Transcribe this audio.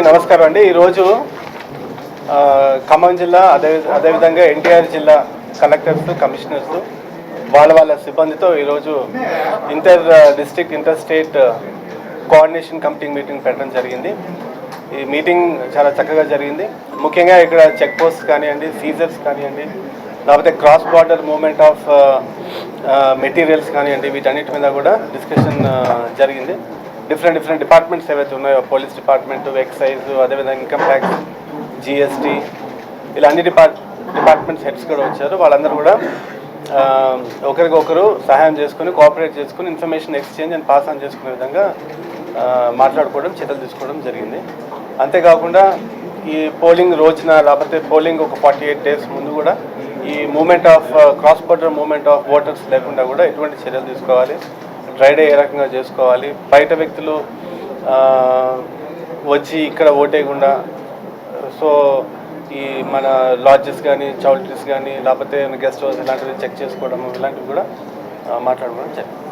నమస్కారం అండి. ఈరోజు ఖమ్మం జిల్లా అదే అదేవిధంగా ఎన్టీఆర్ జిల్లా కలెక్టర్స్ కమిషనర్స్ వాళ్ళ వాళ్ళ సిబ్బందితో ఈరోజు inter district inter state coordination committee meeting పెట్టడం జరిగింది. ఈ మీటింగ్ చాలా చక్కగా జరిగింది. ముఖ్యంగా ఇక్కడ చెక్ పోస్ట్ కానివ్వండి సీజర్స్ కానివ్వండి లేకపోతే cross border movement of materials కానివ్వండి వీటన్నిటి మీద కూడా డిస్కషన్ జరిగింది. డిఫరెంట్ డిఫరెంట్ డిపార్ట్మెంట్స్ ఏవైతే ఉన్నాయో పోలీస్ డిపార్ట్మెంట్ ఎక్సైజ్ అదేవిధంగా ఇన్కమ్ ట్యాక్స్ జిఎస్టీ ఇలా అన్ని డిపార్ట్ డిపార్ట్మెంట్స్ హెడ్స్ కూడా వచ్చారు. వాళ్ళందరూ కూడా ఒకరికొకరు సహాయం చేసుకుని కోఆపరేట్ చేసుకుని information exchange and pass on చేసుకునే విధంగా మాట్లాడుకోవడం చర్యలు తీసుకోవడం జరిగింది. అంతేకాకుండా ఈ పోలింగ్ రోజున లేకపోతే పోలింగ్ ఒక ఫార్టీ ఎయిట్ డేస్ ముందు కూడా ఈ movement of cross border movement of voters లేకుండా కూడా ఎటువంటి చర్యలు తీసుకోవాలి. ఫ్రైడే ఏ రకంగా చేసుకోవాలి. బయట వ్యక్తులు వచ్చి ఇక్కడ ఓటేయకుండా సో ఈ మన లాడ్జెస్ కానీ చౌల్ట్రీస్ కానీ లేకపోతే గెస్ట్ హౌస్ ఇలాంటివి చెక్ చేసుకోవడం ఇలాంటివి కూడా మాట్లాడుకోవడం జరిగింది.